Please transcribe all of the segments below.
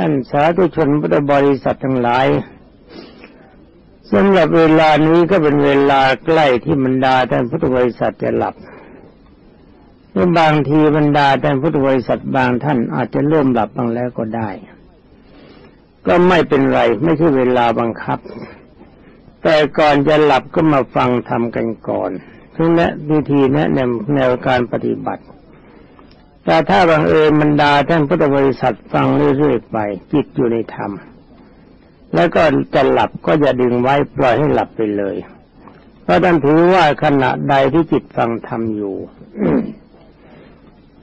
ท่านสาธุชนพุทธบริษัททั้งหลายสำหรับเวลานี้ก็เป็นเวลาใกล้ที่บรรดาท่านพุทธบริษัทจะหลับหรือบางทีบรรดาท่านพุทธบริษัทบางท่านอาจจะเริ่มหลับบางแล้วก็ได้ ก็ไม่เป็นไรไม่ใช่เวลาบังคับ แต่ก่อนจะหลับก็มาฟังทำกันก่อนทึงแนะวิธีแนะนำแนวการปฏิบัติ แต่ถ้าบังเอิญบรรดาท่านพุทธบริษัทฟังเรื่อยๆไป จิตอยู่ในธรรม แล้วก็จะหลับก็จะดึงไว้ปล่อยให้หลับไปเลย เพราะท่านถือว่าขณะใดที่จิตฟังธรรมอยู่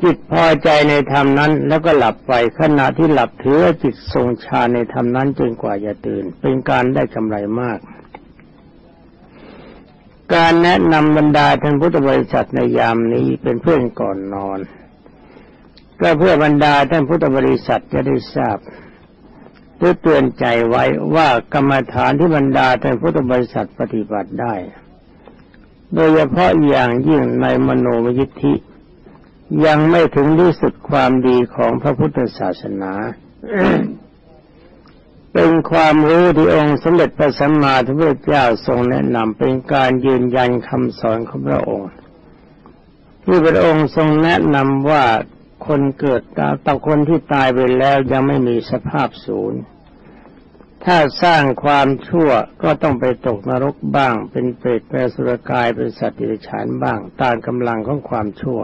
จิตพอใจในธรรมนั้น แล้วก็หลับไปขณะที่หลับถือว่าจิตทรงฌานในธรรมนั้นจนกว่าจะตื่น เป็นการได้กำไรมาก การแนะนำบรรดาท่านพุทธบริษัทในยามนี้เป็นเพื่อนก่อนนอน ก็เพื่อบรรดาท่านพุทธบริษัทจะได้ทราบหรือเตือนใจไว้ว่ากรรมฐานที่บรรดาท่านพุทธบริษัทปฏิบัติได้ โดยเฉพาะอย่างยิ่งในมโนมยิทธิ ยังไม่ถึงที่สุดความดีของพระพุทธศาสนา เป็นความรู้ที่องค์สมเด็จพระสัมมาสัมพุทธเจ้าทรงแนะนำเป็นการยืนยันคำสอนของพระองค์ที่พระองค์ทรงแนะนำว่า คนเกิดต่อคนที่ตายไปแล้วยังไม่มีสภาพศูนย์ ถ้าสร้างความชั่วก็ต้องไปตกนรกบ้าง เป็นเปรตเป็นสุรกายเป็นสัตว์ดิฉานบ้างตามกำลังของความชั่ว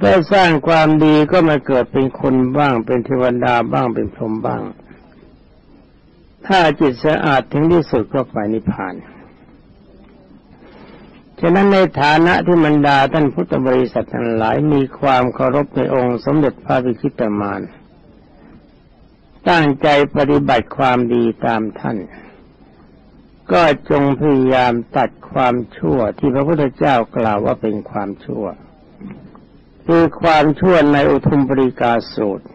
ถ้าสร้างความดีก็มาเกิดเป็นคนบ้าง เป็นเทวดาบ้างเป็นพรหมบ้าง ถ้าจิตสะอาดถึงที่สุดก็ไปนิพพาน ฉะนั้นในฐานะที่มันดาท่านพุทธบริษัททั้งหลายมีความเคารพในองค์สมเด็จพระวิชิตมานตั้งใจปฏิบัติความดีตามท่าน ก็จงพยายามตัดความชั่วที่พระพุทธเจ้ากล่าวว่าเป็นความชั่ว คือความชั่วในอุทุมปริกาสูตร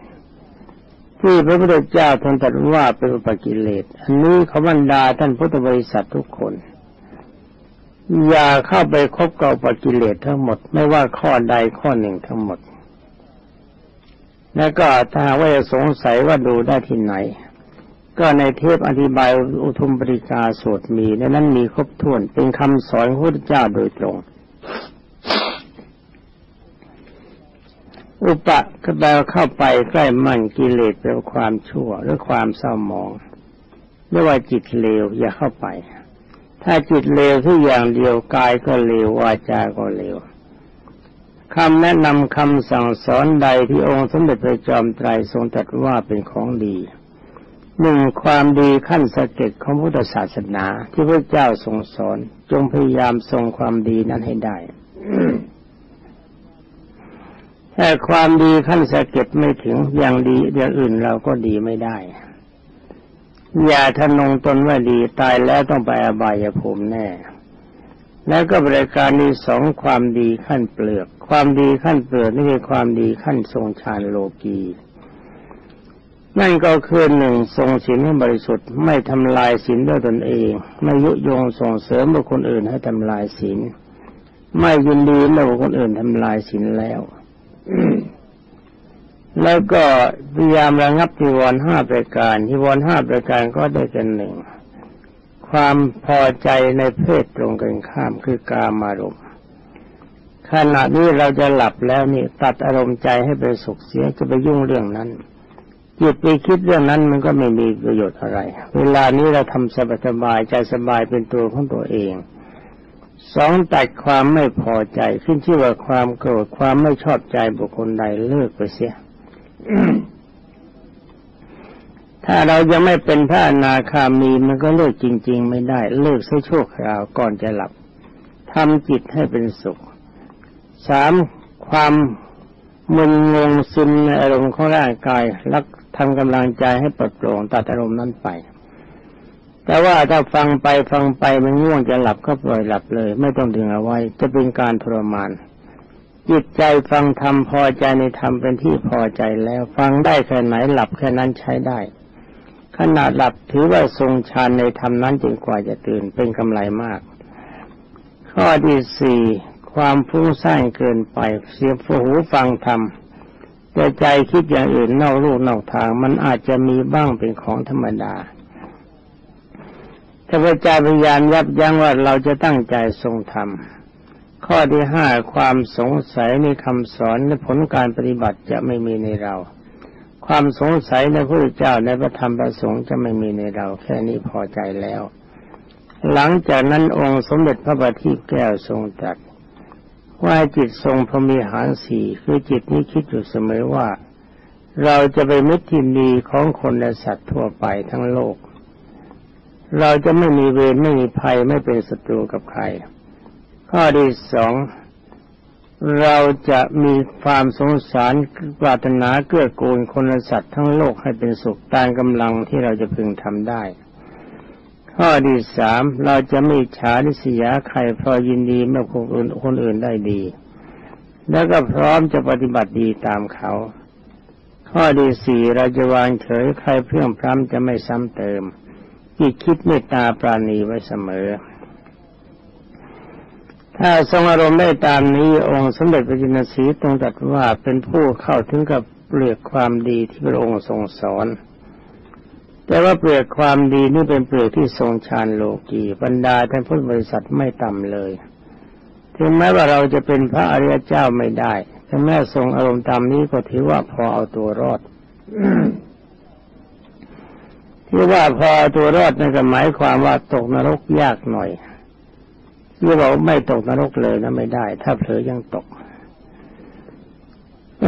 ที่พระพุทธเจ้าท่านตรัสว่าเป็นอุปกิเลส อันนี้ขาบรรดาท่านพุทธบริษัททุกคน อย่าเข้าไปคบกับปกิเลสทั้งหมด ไม่ว่าข้อใดข้อหนึ่งทั้งหมด แล้วก็ถ้าว่าจะสงสัยว่าดูได้ที่ไหน ก็ในเทปอธิบายอุทุมปริกาสวดมีในนั้นมีครบถ้วนเป็นคำสอนของพระพุทธเจ้าโดยตรง อุปะก็แปลเข้าไปใกล้มั่นกิเลสเป็นความชั่วหรือความเศร้าหมองไม่ว่าจิตเลวอย่าเข้าไป ถ้าจิตเลวทุกอย่างเดียวกายก็เลววาจาก็เลวคำแนะนำคำสั่งสอนใดที่องค์สมเด็จพระจอมไตรทรงตรัสว่าเป็นของดีหนึ่งความดีขั้นสเก็ดของพุทธศาสนาที่พระเจ้าทรงสอน จงพยายามทรงความดีนั้นให้ได้ถ้าความดีขั้นสะเก็ดไม่ถึงอย่างดีอย่างอื่นเราก็ดีไม่ได้ อย่าทนงตนว่าดีตายแล้วต้องไปอบายภูมิแน่ แล้วก็บริการที่สองความดีขั้นเปลือก ความดีขั้นเปลือกนี่คือความดีขั้นทรงฌานโลกีนั่นก็คือหนึ่งทรงศีลให้บริสุทธิ์ไม่ทำลายศีลด้วยตนเอง ไม่ยุยงส่งเสริมบุคคลอื่นให้ทำลายศีลไม่ยินดีเมื่อบุคคลอื่นทำลายศีลแล้ว แล้วก็พยายามระงับทีวรห้าประการทีวรห้าประการก็ได้กันหนึ่งความพอใจในเพศตรงกันข้ามคือกามารมณ์ขณะนี้เราจะหลับแล้วนี่ตัดอารมณ์ใจให้ไปสุขเสียจะไปยุ่งเรื่องนั้นจิตไปคิดเรื่องนั้นมันก็ไม่มีประโยชน์อะไร เวลานี้เราทำสบายใจสบายเป็นตัวของตัวเองสองตัดความไม่พอใจขึ้นชื่อว่าความโกรธความไม่ชอบใจบุคคลใดเลิกไปเสีย ถ้าเรายังไม่เป็นพระอนาคามีมันก็เลิกจริง ๆ ไม่ได้ เลิกสักชั่วคราวก่อนจะหลับทำจิตให้เป็นสุขสามความมึนงงซึมในอารมณ์ของร่างกายรักทำกำลังใจให้ปลดโปร่งตัดอารมณ์นั้นไป แต่ว่าถ้าฟังไปฟังไปมันง่วงจะหลับก็ปล่อยหลับเลย ไม่ต้องดึงเอาไว้ จะเป็นการทรมาน จิตใจฟังธรรมพอใจในธรรมเป็นที่พอใจแล้ว ฟังได้แค่ไหนหลับแค่นั้นใช้ได้ ขนาดหลับถือว่าทรงฌานในธรรมนั้นจนกว่าจะตื่นเป็นกำไรมาก ข้อที่สี่ความฟุ้งซ่านเกินไป เสียหูฟังธรรมแต่ใจคิดอย่างอื่นนอกลูกนอกทาง มันอาจจะมีบ้างเป็นของธรรมดาถ้าพระเจ้าพยายามยับยั้งว่าเราจะตั้งใจทรงธรรม ข้อที่ห้าความสงสัยในคำสอนและผลการปฏิบัติจะไม่มีในเรา ความสงสัยในพระเจ้าในพระธรรมประสงค์จะไม่มีในเรา แค่นี้พอใจแล้ว หลังจากนั้นองค์สมเด็จพระบัณฑิตแก้วทรงตรัสว่าจิตทรงพรมีหารสี่คือจิตนี้คิดอยู่เสมอว่า เราจะไปมิตรที่ดีของคนและสัตว์ทั่วไปทั้งโลก เราจะไม่มีเวรไม่มีภัยไม่เป็นศัตรูกับใคร ข้อที่สองเราจะมีความสงสารปรารถนาเกื้อกูลคนและสัตว์ทั้งโลกให้เป็นสุขตามกำลังที่เราจะพึงทำได้ ข้อที่สามเราจะไม่ฉาลิษยาใครเพราะยินดีเมื่อคนอื่นคนอื่นได้ดี แล้วก็พร้อมจะปฏิบัติดีตามเขา ข้อที่สี่เราจะวางเฉยใครเพื่อมพร้ำจะไม่ซ้ำเติมจิตคิดเมตตาปราณีไว้เสมอ ถ้าทรงอารมณ์ได้ตามนี้องค์สมเด็จพระจินสีตรงตัดว่าเป็นผู้เข้าถึงกับเปลือกความดีที่พระองค์ทรงสอน แต่ว่าเปลือกความดีนี่เป็นเปลือกที่ทรงชานโลกีบรรดาท่านพุทธบริษัทไม่ต่ำเลย ถึงแม้ว่าเราจะเป็นพระอริยเจ้าไม่ได้ถึงแม้ทรงอารมณ์ตามนี้ก็ถือว่าพอเอาตัวรอดที่ว่าพอเอาตัวรอดนั่นก็หมายความว่าตกนรกยากหน่อย ที่บอกไม่ตกนรกเลยนะไม่ได้ ถ้าเผลอยังตก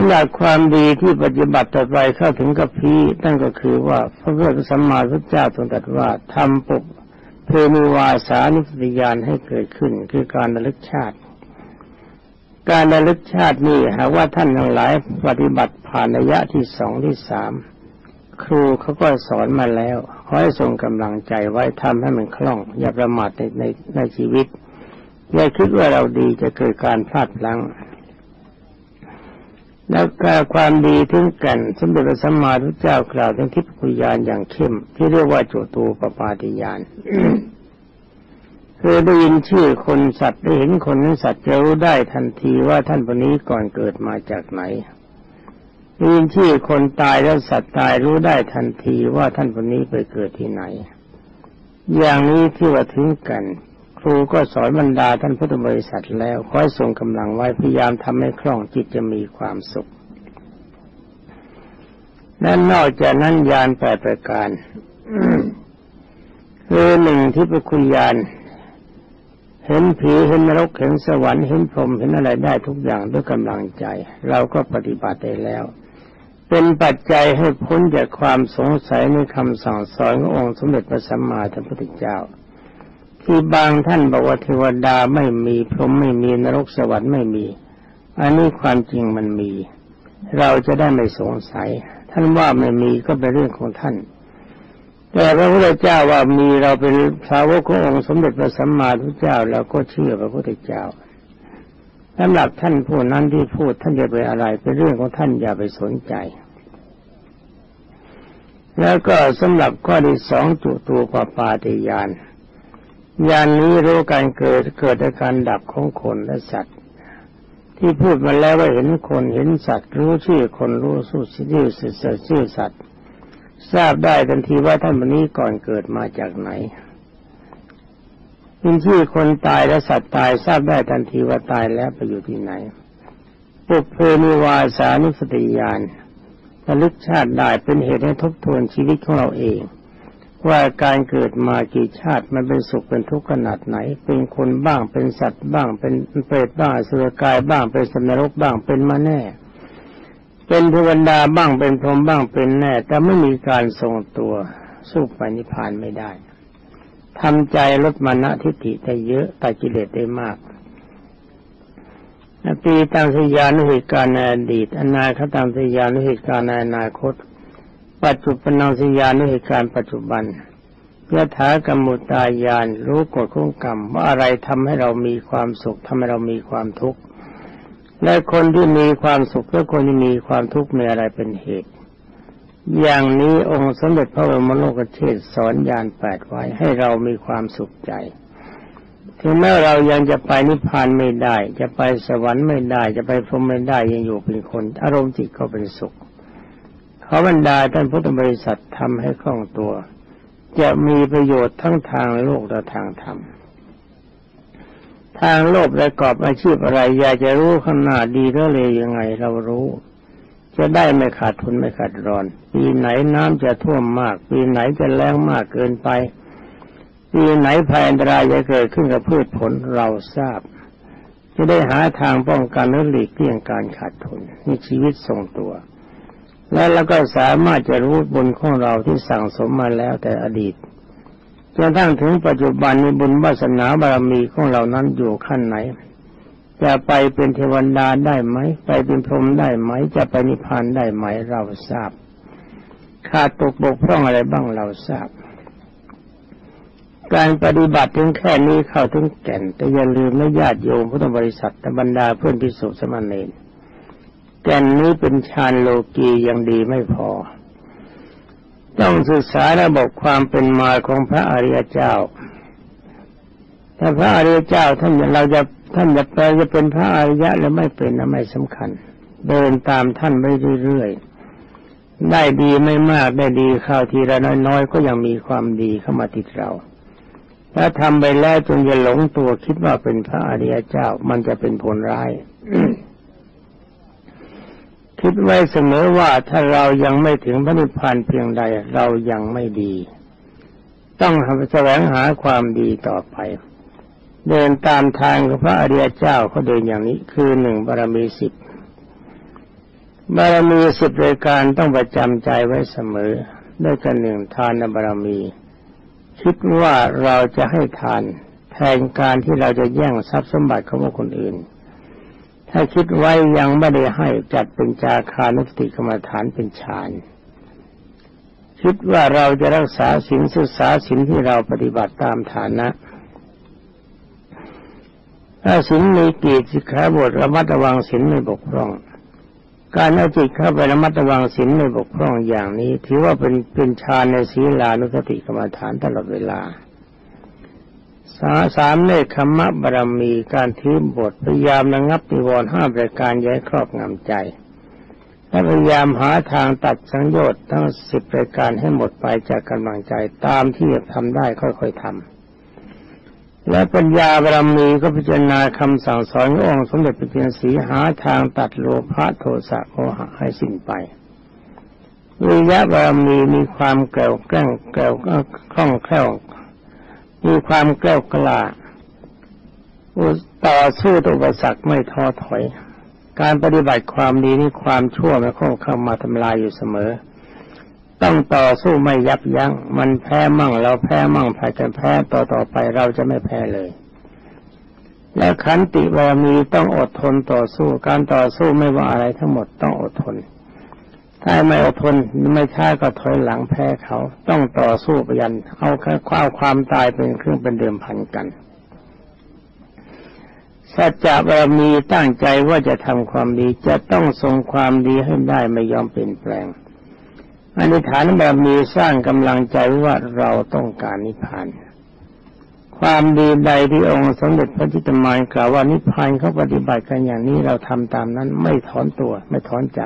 หลักความดีที่ปฏิบัติต่อไปเข้าถึงกับพีนั่นก็คือว่าพระพุทธสัมมาสัมพุทธเจ้าทรงตรัสว่าทำปุกเพมีวาสานุสติญาณให้เกิดขึ้น คือการระลึกชาติ การระลึกชาตินี่หากว่าท่านทั้งหลายปฏิบัติผ่านระยะที่สองที่สามครูเขาก็สอนมาแล้วขอให้ทรงกำลังใจไว้ทำให้มันคล่อง อย่าประมาทในในในชีวิต อย่าคิดว่าเราดีจะเกิดการพลาดพลั้ง แล้วก็ความดีถึงกันสมเด็จพระสัมมาสัมพุทธเจ้ากล่าวถึงทิพยานอย่างเข้ม ที่เรียกว่าจตูปปาติยานคือได้ยินชื่อคนสัตว์ได้เห็นคนนั้นสัตว์จะรู้ได้ทันทีว่าท่านคนนี้ก่อนเกิดมาจากไหนได้ยินชื่อคนตายแล้วสัตว์ตายรู้ได้ทันทีว่าท่านคนนี้ไปเกิดที่ไหน อย่างนี้ที่ว่าถึงกัน รูก็สอนบรรดาท่านพุทธบริษัทแล้วคอยส่งกำลังไว้พยายามทำให้คล่องจิตจะมีความสุขและนอกจากนั้นยานแปดประการคือหนึ่งที่ประคุณยานเห็นผีเห็นนรกเห็นสวรรค์เห็นพรหมเห็นอะไรได้ทุกอย่างด้วยกำลังใจ เราก็ปฏิบัติได้แล้ว เป็นปัจจัยให้พ้นจากความสงสัยในคำสั่งสอนขององค์สมเด็จพระสัมมาสัมพุทธเจ้า ที่บางท่านบอกว่าเทวดาไม่มีพรหมไม่มีนรกสวรรค์ไม่มี อันนี้ความจริงมันมี เราจะได้ไม่สงสัย ท่านว่าไม่มีก็เป็นเรื่องของท่าน แต่พระพุทธเจ้าว่ามีเราเป็นสาวกขององค์สมเด็จพระสัมมาสัมพุทธเจ้าเราก็เชื่อพระพุทธเจ้าสำหรับท่านผู้นั้นที่พูดท่านจะไปอะไรเป็นเรื่องของท่านอย่าไปสนใจ แล้วก็สำหรับข้อที่สองจุตูปปาติยาน ยานนี้รู้การเกิดเกิดอาการดับของคนและสัตว์ ที่พูดมาแล้วว่าเห็นคนเห็นสัตว์ รู้ชื่อคนรู้สู้ชื่อสัตว์ชื่อสัตว์ ทราบได้ทันทีว่าท่านวันนี้ก่อนเกิดมาจากไหนยินชื่อคนตายและสัตว์ตายทราบได้ทันทีว่าตายแล้วไปอยู่ที่ไหนปุเพนิวาสานุสติญาณระลึกชาติได้เป็นเหตุให้ทบทวนชีวิตของเราเอง ว่าการเกิดมากี่ชาติมันเป็นสุขเป็นทุกข์ขนาดไหน เป็นคนบ้างเป็นสัตว์บ้าง เป็นเปรตบ้างสุรกายบ้างเป็นสมนรกบ้างเป็นมาแน่ เป็นเทวดาบ้างเป็นพรหมบ้างเป็นแน่ แต่ไม่มีการทรงตัวสู้ไปนิพพานไม่ได้ทำใจลดมานะทิฏฐิได้เยอะตัดกิเลสได้มากปีตังสยานุเหตุการในอดีตอนาคตังสยานุเหตุการในอนาคต ปัจจุบันสัญญาในเหตุการณ์ปัจจุบันยถากรรมุตายานรู้กฎของกรรมว่าอะไรทำให้เรามีความสุขทำให้เรามีความทุกข์และคนที่มีความสุขและคนที่มีความทุกข์มีอะไรเป็นเหตุ อย่างนี้องค์สมเด็จพระบรมโลกเทศสอนยานแปดไว้ให้เรามีความสุขใจถึงแม้เรายังจะไปนิพพานไม่ได้ จะไปสวรรค์ไม่ได้ จะไปพรหมไม่ได้ยังอยู่เป็นคน อารมณ์จิตก็เป็นสุข ขอบรรดาท่านพุทธบริษัททำให้คล่องตัว จะมีประโยชน์ทั้งทางโลกและทางธรรม ทางโลกประกอบอาชีพอะไร อยากจะรู้ขนาดดีหรือเลวยังไง เรารู้ จะได้ไม่ขาดทุนไม่ขาดรอน ปีไหนน้ำจะท่วมมาก ปีไหนจะแรงมากเกินไป ปีไหนภัยอันตรายจะเกิดขึ้นกับพืชผลเราทราบ จะได้หาทางป้องกันและหลีกเลี่ยงการขาดทุนนี่ชีวิตทรงตัว และเราก็สามารถจะรู้บุญของเราที่สั่งสมมาแล้วแต่อดีตจนทั้งถึงปัจจุบันในบุญวาสนาบารมีของเรานั้นอยู่ขั้นไหน จะไปเป็นเทวดาได้ไหม ไปเป็นพรหมได้ไหม จะไปนิพพานได้ไหมเราทราบ ขาดตกบกพร่องอะไรบ้างเราทราบ การปฏิบัติถึงแค่นี้เข้าถึงแก่น แต่อย่าลืมไม่ญาติโยมพุทธบริษัทบรรดาเพื่อนพิสุสมณเณร แก่นนี้เป็นฌานโลกียังดีไม่พอ ต้องศึกษาระบบความเป็นมาของพระอริยเจ้าถ้าพระอริยเจ้าท่านเราจะท่านจะไปจะเป็นพระอริยะหรือไม่เป็นนะไม่สำคัญ เดินตามท่านไปเรื่อยๆได้ดีไม่มากได้ดีข้าวทีละน้อยๆก็ยังมีความดีเข้ามาติดเรา ถ้าทำไปแล้วจงอย่าหลงตัวคิดว่าเป็นพระอริยเจ้ามันจะเป็นผลร้าย คิดไว้เสมอว่าถ้าเรายังไม่ถึงพระนิพพานเพียงใดเรายังไม่ดี ต้องแสวงหาความดีต่อไป เดินตามทางของพระอริยเจ้าเขาเดินอย่างนี้คือหนึ่งบารมีสิบบารมีสิบรายการต้องประจำใจไว้เสมอด้วยกันหนึ่งทานบารมี คิดว่าเราจะให้ทานแทนการที่เราจะแย่งทรัพย์สมบัติของคนอื่น ถ้าคิดไว้ยังไม่ได้ให้จัดเป็นจาคานุสติกรรมฐานเป็นฌานคิดว่าเราจะรักษาศีลศึกษาศีลที่เราปฏิบัติตามฐานะถ้าศีลมีกีสิกขาบทระมัดระวังศีลไม่บกพร่อง การเอาจิตเข้าไประมัดระวังศีลไม่บกพร่องอย่างนี้ ถือว่าเป็นเป็นฌานในศีลานุสติกรรมฐานตลอดเวลา สาสามเนคขมะบารมีการทือบทพยายามระงับนิวรณ์ห้าประการย้ายครอบงำใจ และพยายามหาทางตัดสังโยชน์ทั้งสิบประการให้หมดไปจากกำลังใจตามที่จะทำได้ค่อยๆทำและปัญญาบารมีก็พิจารณาคำสั่งสอนขององค์สมเด็จพระเจ้าสีหาทางตัดโลภะโทสะโมหะให้สิ้นไปวิยะบารมีมีความแกล้วแกล้งแกล้วคล่องแคล่ว มีความแกล้วกล้าต่อสู้ตุปสรรคไม่ท้อถอย การปฏิบัติความดีนี่ความชั่วไม่คงเข้ามาทำลายอยู่เสมอ ต้องต่อสู้ไม่ยับยัง้งมันแพ้มั่งเราแพ้มั่งแพ้จะแพ้ต่อต่อไปเราจะไม่แพ้เลย และขันติบารมีต้องอดทนต่อสู้การต่อสู้ไม่ว่าอะไรทั้งหมดต้องอดทน ถ้าไม่อดทนไม่ช้าก็ถอยหลังแพ้เขา ต้องต่อสู้ไปยันเอาแค่ความความตายเป็นเครื่องเป็นเดิมพันกันสัจจะบารมีตั้งใจว่าจะทำความดีจะต้องทรงความดีให้ได้ไม่ยอมเปลี่ยนแปลงอธิฐานแบบมีสร้างกำลังใจว่าเราต้องการนิพพาน ความดีใดที่องค์สมเด็จพระจิตมานกล่าวว่านิพพานเขาปฏิบัติกันอย่างนี้เราทำตามนั้นไม่ถอนตัวไม่ถอนใจ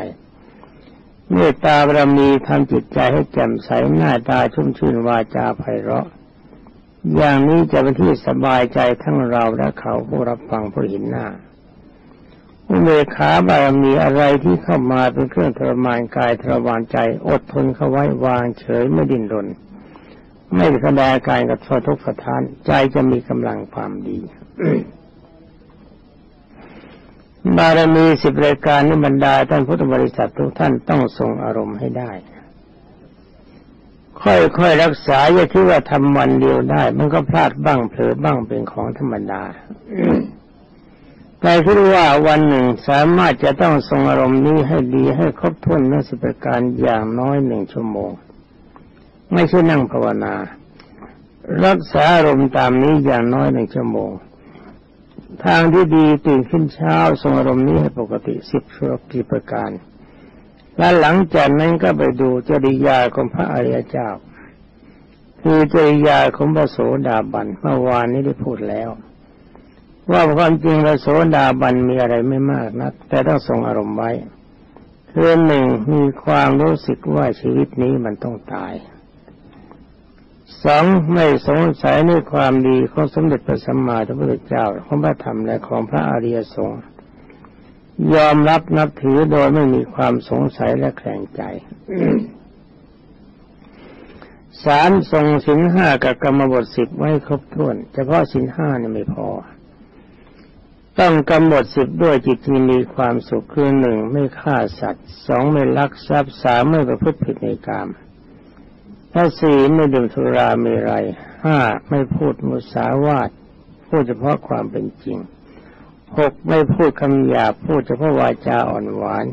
เมตตาบารมีทำจิตใจให้แจ่มใสหน้าตาชุ่มชื่นวาจาไพเราะ อย่างนี้จะเป็นที่สบายใจทั้งเราและเขาผู้รับฟังผู้เห็นหน้าอุเบกขาบารมีอะไรที่เข้ามาเป็นเครื่องทรมานกายทรมานใจ อดทนเข้าไว้วางเฉยไม่ดิ้นรน ไม่แสดงกายกับททุกข์สถาน ใจจะมีกำลังความดี บารมีสิบรายการนี้บรรดาท่านพุทธบริษัททุกท่านต้องทรงอารมณ์ให้ได้ ค่อยๆรักษาอย่าคิดว่าทำวันเดียวได้ มันก็พลาดบ้างเผลอบ้างเป็นของธรรมดาแต่คิดว่าวันหนึ่งสามารถจะต้องทรงอารมณ์นี้ให้ดีให้ครบถ้วนในสิบประการอย่างน้อยหนึ่งชั่วโมง ไม่ใช่นั่งภาวนา รักษาอารมณ์ตามนี้อย่างน้อยหนึ่งชั่วโมง ทางที่ดีตื่นขึ้นเช้าทรงอารมณ์นี้ให้ปกติสิบชั่วกี่ประการ และหลังจากนั้นก็ไปดูจริยาของพระอริยเจ้า คือจริยาของพระโสดาบันเมื่อวานนี้ได้พูดแล้ว ว่าความจริงพระโสดาบันมีอะไรไม่มากนัก แต่ต้องทรงอารมณ์ไว้คือหนึ่งมีความรู้สึกว่าชีวิตนี้มันต้องตาย สองไม่สงสัยในความดีของสมเด็จพระสัมมาสัมพุทธเจ้าของพระธรรมและของพระอริยสงฆ์ยอมรับนับถือโดยไม่มีความสงสัยและแข่งใจสารทรงสินห้ากับกรรมบทสิบไว้ครบถ้วน เฉพาะสินห้านี่ไม่พอ ต้องกำหนดสิบด้วยจิตที่มีความสุขคือหนึ่งไม่ฆ่าสัตว์สองไม่ลักทรัพย์สามไม่ประพฤติผิดในกาม ถ้าสี่ไม่ดื่มสุรามรัยห้าไม่พูดมุสาวาทพูดเฉพาะความเป็นจริงหกไม่พูดคำหยาบพูดเฉพาะวาจาอ่อนหวาน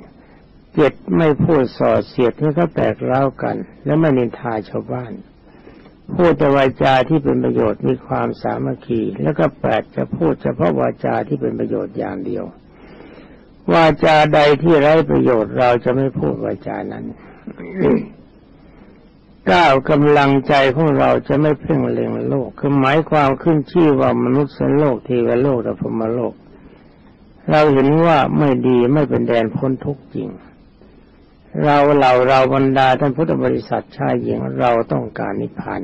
เจ็ดไม่พูดส่อเสียดให้เขาแตกเล้ากัน และไม่นินทาชาวบ้าน พูดแต่วาจาที่เป็นประโยชน์มีความสามัคคี แล้วก็แปดจะพูดเฉพาะวาจาที่เป็นประโยชน์อย่างเดียว วาจาใดที่ไร้ประโยชน์เราจะไม่พูดวาจานั้น ก้าวกำลังใจของเราจะไม่เพ่งเล็งโลก คือหมายความขึ้นชื่อว่ามนุษย์สโลกเทวโลกและพรมโลก เราเห็นว่าไม่ดีไม่เป็นแดนพ้นทุกข์จริง เราเราเราบรรดาท่านพุทธบริษัทชายหญิงเราต้องการนิพพาน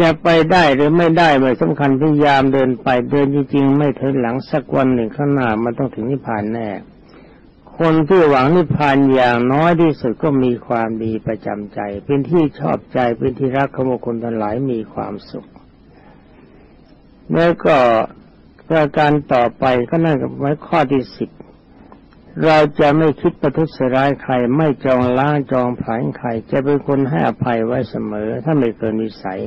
จะไปได้หรือไม่ได้ไม่สำคัญพยายามเดินไปเดินจริงๆ ไม่ถึงหลังสักวันหนึ่งข้างหน้ามันต้องถึงนิพพานแน่ คนที่หวังนิพพานอย่างน้อยที่สุดก็มีความดีประจำใจ เป็นที่ชอบใจเป็นที่รักของคนทั้งหลายมีความสุข แล้วก็ประการต่อไปก็นั่นกับไว้ข้อที่สิบเราจะไม่คิดประทุษร้ายใครไม่จองล้างจองผลายใครจะเป็นคนให้อภัยไว้เสมอ ถ้าไม่เกินวิสัย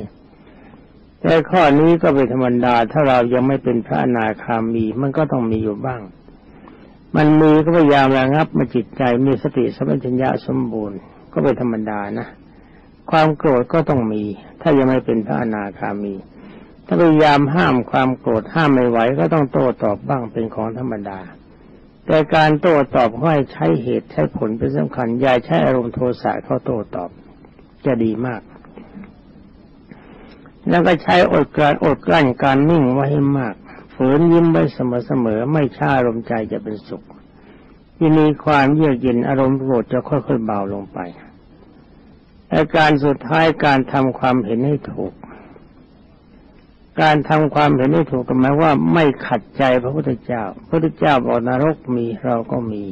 แต่ข้อนี้ก็เป็นธรรมดาถ้าเรายังไม่เป็นพระอนาคามีมันก็ต้องมีอยู่บ้าง มันมีก็พยายามระงับมาจิตใจมีสติสัมปชัญญะสมบูรณ์ก็เป็นธรรมดานะความโกรธก็ต้องมี ถ้ายังไม่เป็นพระอนาคามี ถ้าพยายามห้ามความโกรธห้ามไม่ไหวก็ต้องโต้ตอบบ้างเป็นของธรรมดา แต่การโต้ตอบให้ใช้เหตุใช้ผลเป็นสำคัญอย่าใช้อารมณ์โทสะเข้าโต้ตอบ จะดีมาก แล้วก็ใช้อดการอดกลั้นการนิ่งไว้ให้มากฝืนยิ้มไว้เสมอๆไม่ช้าอารมณ์ใจจะเป็นสุข ที่มีความเยือกเย็นอารมณ์โกรธจะค่อยๆเบาลงไปและการสุดท้ายการทำความเห็นให้ถูก การทำความเห็นให้ถูกก็หมายว่าไม่ขัดใจพระพุทธเจ้า พระพุทธเจ้าบอกนรกมีเราก็มี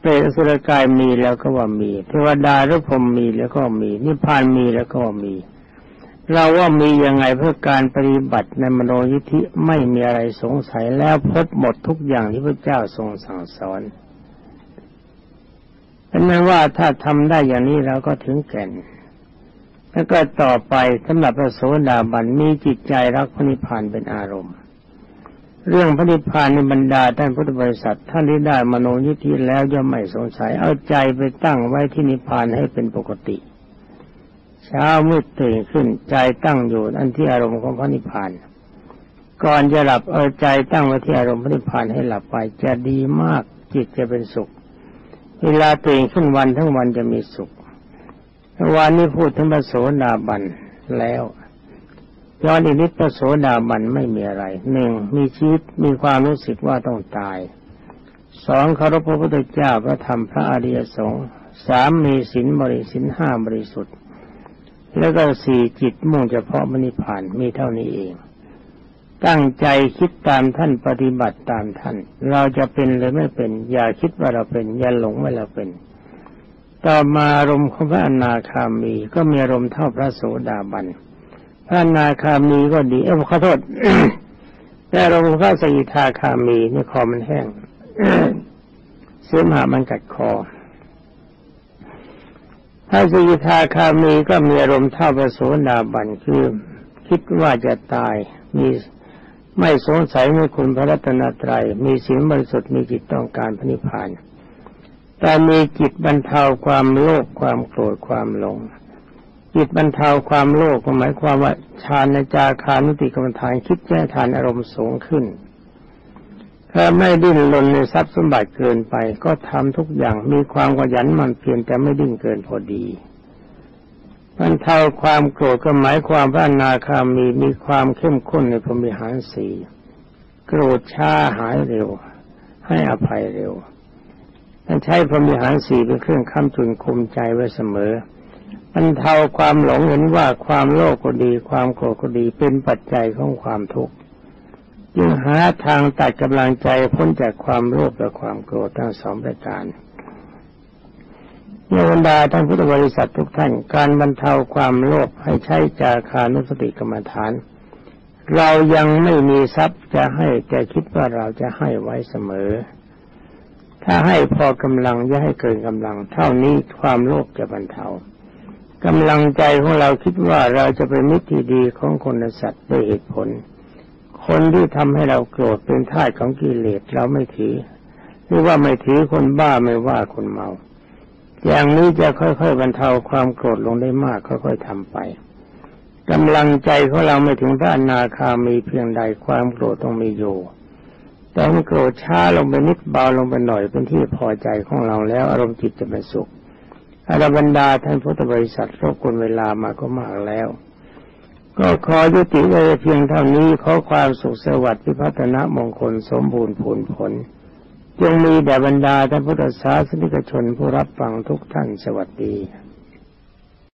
เปรตสุรกายมีแล้วก็ว่ามี เทวดาหรือพรมมีแล้วก็มี นิพพานมีแล้วก็มี เราว่ามียังไงเพื่อการปฏิบัติในมโนยิธิไม่มีอะไรสงสัยแล้วพบหมดทุกอย่างที่พระเจ้าทรงสั่งสอนเป็นนั้นว่าถ้าทำได้อย่างนี้เราก็ถึงแก่น แล้วก็ต่อไปสำหรับพระโสดาบันมีจิตใจรักพระนิพพานเป็นอารมณ์ เรื่องพระนิพพานในบรรดาท่านพุทธบริษัทท่านที่ได้มโนยิธิแล้วย่อมไม่สงสัยเอาใจไปตั้งไว้ที่นิพพานให้เป็นปกติ เช้ามืดตื่นขึ้นใจตั้งอยู่อันที่อารมณ์ของพระนิพพานก่อนจะหลับเอาใจตั้งไว้ที่อารมณ์พระนิพพานให้หลับไปจะดีมากจิตจะเป็นสุข เวลาตื่นขึ้นวันทั้งวันจะมีสุขวันนี้พูดถึงพระโสดาบันแล้วย้อนอีกนิดพระโสดาบันไม่มีอะไรหนึ่งมีชีวิตมีความรู้สึกว่าต้องตายสองเคารพพระพุทธเจ้าพระธรรมพระอริยสงฆ์สามมีศีลบริสินห้าบริสุทธิ์ แล้วก็สี่จิตมุ่งเฉพาะมนิพานมีเท่านี้เอง ตั้งใจคิดตามท่านปฏิบัติตามท่าน เราจะเป็นหรือไม่เป็น อย่าคิดว่าเราเป็น อย่าหลงว่าเราเป็น ต่อมาอารมณ์ของพระอนาคามีก็มีอารมณ์เท่าพระโสดาบันพระอนาคามีก็ดี เอ้ขอโทษแต่อารมณ์พระสกิทาคามีนี่คอมันแห้งเสื้อมามันกัดคอ ถ้าสกิทาคามีก็มีอารมณ์เท่าพระโสดาบันคือคิดว่าจะตายมีไม่สงสัยในคุณพระรัตนตรัย มีศีลบริสุทธิ์มีจิตต้องการพระนิพพาน แต่มีจิตบรรเทาความโลภความโกรธความหลง จิตบรรเทาความโลภหมายความว่าฌานในจาคานุติกรรมฐานคิดแก้ทานอารมณ์สูงขึ้น ถ้าไม่ดิ้นรนในทรัพย์สมบัติเกินไป ก็ทำทุกอย่างมีความขยันมันเพียรแต่ไม่ดิ้นเกินพอดีบรรเทาความโกรธก็หมายความว่านาคามีมีความเข้มข้นในพรหมิหารสีโกรธช้าหายเร็ว ให้อภัยเร็วท่านใช้พรหมิหารสีเป็นเครื่องค้ำจุนคุมใจไว้เสมอบรรเทาความหลงเห็นว่าความโลภก็ดี ความโกรธก็ดีเป็นปัจจัยของความทุกข์ จึงหาทางตัดกำลังใจพ้นจากความโลภและความโกรธทั้งสองประการเมื่อบรรดาท่านพุทธบริษัททุกท่านการบรรเทาความโลภให้ใช้จาคานุสติกรรมฐาน เรายังไม่มีทรัพย์จะให้แต่คิดว่าเราจะให้ไว้เสมอ ถ้าให้พอกำลังอย่าให้เกินกำลัง เท่านี้ความโลภจะบรรเทากำลังใจของเราคิดว่าเราจะเป็นมิตรที่ดีของคนสัตว์ด้วยเหตุผล คนที่ทำให้เราโกรธเป็นท่าของกิเลสเราไม่ถือหรือว่าไม่ถือคนบ้าไม่ว่าคนเมา อย่างนี้จะค่อยๆบรรเทาความโกรธลงได้มากค่อยๆทำไปกำลังใจของเราไม่ถึงด้านนาคามีเพียงใดความโกรธต้องมีอยู่ แต่มันโกรธช้าลงไปนิดเบาลงไปหน่อยเป็นที่พอใจของเราแล้วอารมณ์จิตจะเป็นสุขอรบรรดาท่านพุทธบริษัทรบกวนเวลามาก็มากแล้ว ก็ขอยุติไว้เพียงเท่านี้ขอความสุขสวัสดิ์พิพัฒนมงคลสมบูรณ์ผลผลจงมีแด่บรรดาท่านพุทธศาสนิกชนผู้รับฟังทุกท่านสวัสดี